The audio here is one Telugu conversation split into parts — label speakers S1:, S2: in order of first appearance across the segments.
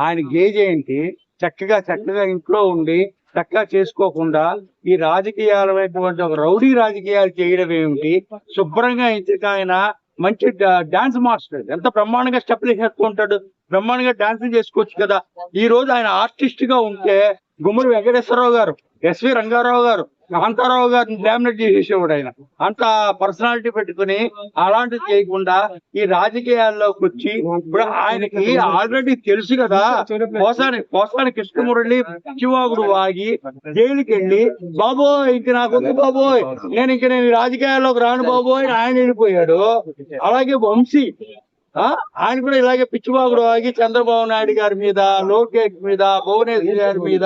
S1: ఆయన గేజ్ ఏంటి? చక్కగా చక్కగా ఇంట్లో ఉండి చక్కగా చేసుకోకుండా ఈ రాజకీయాల వైపు ఒక రౌడీ రాజకీయాలు చేయడం ఏమిటి? శుభ్రంగా ఆయన మంచి డాన్స్ మాస్టర్. ఎంత బ్రహ్మాండంగా స్టెప్లు వేసేసుకుంటాడు. బ్రహ్మాండంగా డాన్స్ చేసుకోవచ్చు కదా. ఈ రోజు ఆయన ఆర్టిస్ట్గా ఉంటే గుమ్మడి వెంకటేశ్వరరావు గారు ఎస్వి రంగారావు గారు కాంతారావు గారిని డామినేట్ చేసేవాడు ఆయన. అంత పర్సనాలిటీ పెట్టుకుని అలాంటిది చేయకుండా ఈ రాజకీయాల్లోకి వచ్చి ఇప్పుడు ఆయనకి ఆల్రెడీ తెలుసు కదా కోసాని కోసాని కృష్ణమురళి పిచ్చివాగుడు వాగి జైలుకి వెళ్ళి బాబోయ్ ఇంక నాకు వద్దు బాబోయ్ నేను ఇంక నేను రాజకీయాల్లోకి రాను బాబోయ్ ఆయన వెళ్ళిపోయాడు. అలాగే వంశీ ఆయన కూడా ఇలాగే పిచ్చివాగుడు ఆగి చంద్రబాబు నాయుడు గారి మీద లోకేష్ మీద భువనేశ్వర్ గారి మీద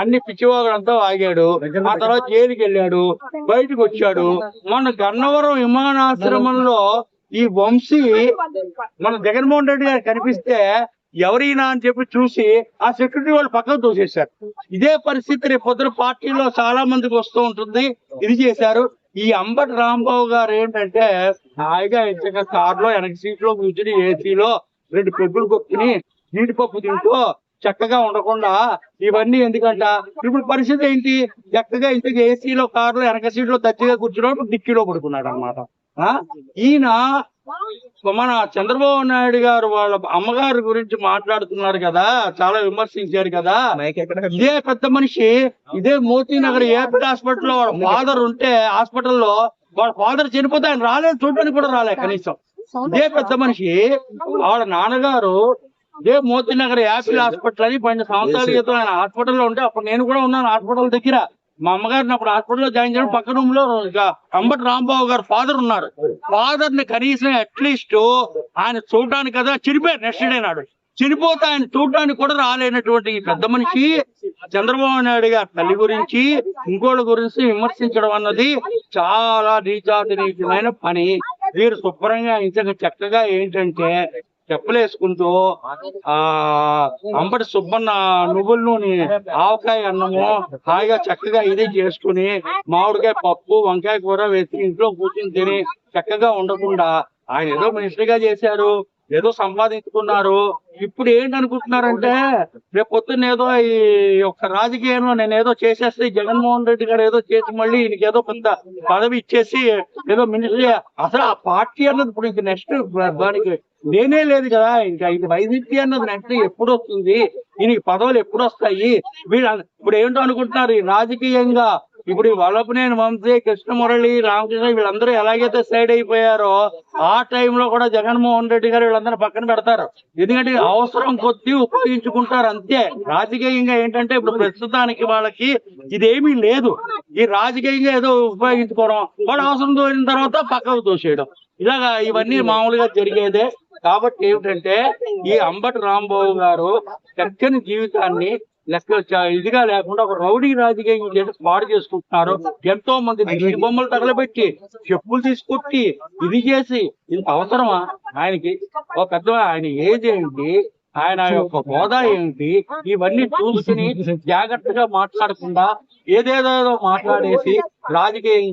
S1: అన్ని పిచ్చివాగుడు అంతా ఆగాడు ఆ తర్వాత జైలుకి వెళ్ళాడు బయటకు వచ్చాడు మన గన్నవరం విమానాశ్రమంలో ఈ వంశీ మన జగన్మోహన్ రెడ్డి గారు కనిపిస్తే ఎవరైనా అని చెప్పి చూసి ఆ సెక్యూరిటీ వాళ్ళు పక్కకు తోసేశారు. ఇదే పరిస్థితి రేపు పొద్దున పార్టీలో చాలా మందికి వస్తూ ఉంటుంది. ఇది చేశారు. ఈ అంబటి రాంబాబు గారు ఏంటంటే హాయిగా ఇంతగా కారులో వెనక సీట్లో కూర్చుని ఏసీలో రెండు పెగ్గులు కొట్టుకుని నీటిపప్పు తింటూ చక్కగా ఉండకుండా ఇవన్నీ ఎందుకంట? ఇప్పుడు పరిస్థితి ఏంటి? చక్కగా ఇంతకు ఏసీలో కారులో వెనక సీట్లో దచ్చిగా కూర్చున్నప్పుడు డిక్కీలో పడుకున్నాడు అనమాట ఈయన మన చంద్రబాబు నాయుడు గారు వాళ్ళ అమ్మగారి గురించి మాట్లాడుతున్నారు కదా చాలా విమర్శించారు కదా. ఇదే పెద్ద మనిషి ఇదే మోతీనగర్ ఏపీ హాస్పిటల్లో వాళ్ళ ఫాదర్ ఉంటే హాస్పిటల్లో వాళ్ళ ఫాదర్ చనిపోతే ఆయన రాలేదు చూడడానికి కూడా రాలే కనీసం. ఇదే పెద్ద మనిషి వాళ్ళ నాన్నగారు ఇదే మోతీనగర్ యాపిల్ హాస్పిటల్ అని పన్నెండు సంవత్సరాల క్రితం ఆయన హాస్పిటల్లో ఉంటే అప్పుడు నేను కూడా ఉన్నాను హాస్పిటల్ దగ్గర. మా అమ్మగారిని అప్పుడు హాస్పిటల్లో జాయిన్ చేయడం పక్క రూమ్లో అంబటి రాంబాబు గారు ఫాదర్ ఉన్నారు. ఫాదర్ని కనీసం అట్లీస్ట్ ఆయన చూడడానికి కదా చనిపోయారు నెక్స్ట్ డే నాడు. చనిపోతే ఆయన చూడడానికి కూడా రాలేనటువంటి ఈ పెద్ద మనిషి చంద్రబాబు నాయుడు గారి తల్లి గురించి ఇంకోళ్ళ గురించి విమర్శించడం అన్నది చాలా నీచాతి నీచమైన పని. వీరు శుభ్రంగా ఇంతగా చక్కగా ఏంటంటే చెప్పులేసుకుంటూ ఆ అంబటి సుబ్బన్న నువ్వుల నూనె ఆవకాయ అన్నము హాయిగా చక్కగా ఇది చేసుకుని మామిడికాయ పప్పు వంకాయ కూర వేసి ఇంట్లో కూర్చుని తిని చక్కగా ఉండకుండా ఆయన ఏదో మినిస్టర్గా చేశారు ఏదో సంపాదించుకున్నారు. ఇప్పుడు ఏంటనుకుంటున్నారంటే రేపు పొద్దున్న ఏదో ఈ యొక్క రాజకీయంలో నేను ఏదో చేసేస్తే జగన్మోహన్ రెడ్డి గారు ఏదో చేసి మళ్ళీ ఈయనకి ఏదో పెద్ద పదవి ఇచ్చేసి ఏదో మినిస్టర్ అసలు ఆ పార్టీ అన్నది ఇప్పుడు ఇంక నెక్స్ట్ దానికి నేనే లేదు కదా ఇంకా ఇది వైసీపీ అన్నది నెక్స్ట్ ఎప్పుడు వస్తుంది దీనికి పదవులు ఎప్పుడు వస్తాయి వీళ్ళు ఇప్పుడు ఏంటో అనుకుంటున్నారు ఈ రాజకీయంగా. ఇప్పుడు ఈ వల్లభనేని వంశీ కృష్ణమురళి రామకృష్ణ వీళ్ళందరూ ఎలాగైతే సైడ్ అయిపోయారో ఆ టైంలో కూడా జగన్మోహన్ రెడ్డి గారు వీళ్ళందరూ పక్కన పెడతారు. ఎందుకంటే అవసరం కొద్దీ ఉపయోగించుకుంటారు అంతే. రాజకీయంగా ఏంటంటే ఇప్పుడు ప్రస్తుతానికి వాళ్ళకి ఇదేమీ లేదు. ఈ రాజకీయంగా ఏదో ఉపయోగించుకోవడం వాళ్ళు అవసరం తోలిన తర్వాత పక్కకు తోసేయడం. ఇలాగా ఇవన్నీ మామూలుగా జరిగేదే. కాబట్టి ఏమిటంటే ఈ అంబటి రాంబాబు గారు చక్కని జీవితాన్ని లెక్క ఇదిగా లేకుండా ఒక రౌడీ రాజకీయం పాడు చేసుకుంటున్నారు. ఎంతో మంది దిష్టి బొమ్మలు తగలబెట్టి చెప్పులు తీసుకొట్టి ఇది చేసి ఇంత అవసరమా? ఆయనకి ఒక పెద్ద ఆయన ఏజ్ ఏంటి? ఆయన యొక్క హోదా ఏంటి? ఇవన్నీ చూసుకుని జాగ్రత్తగా మాట్లాడకుండా ఏదేదో మాట్లాడేసి రాజకీయం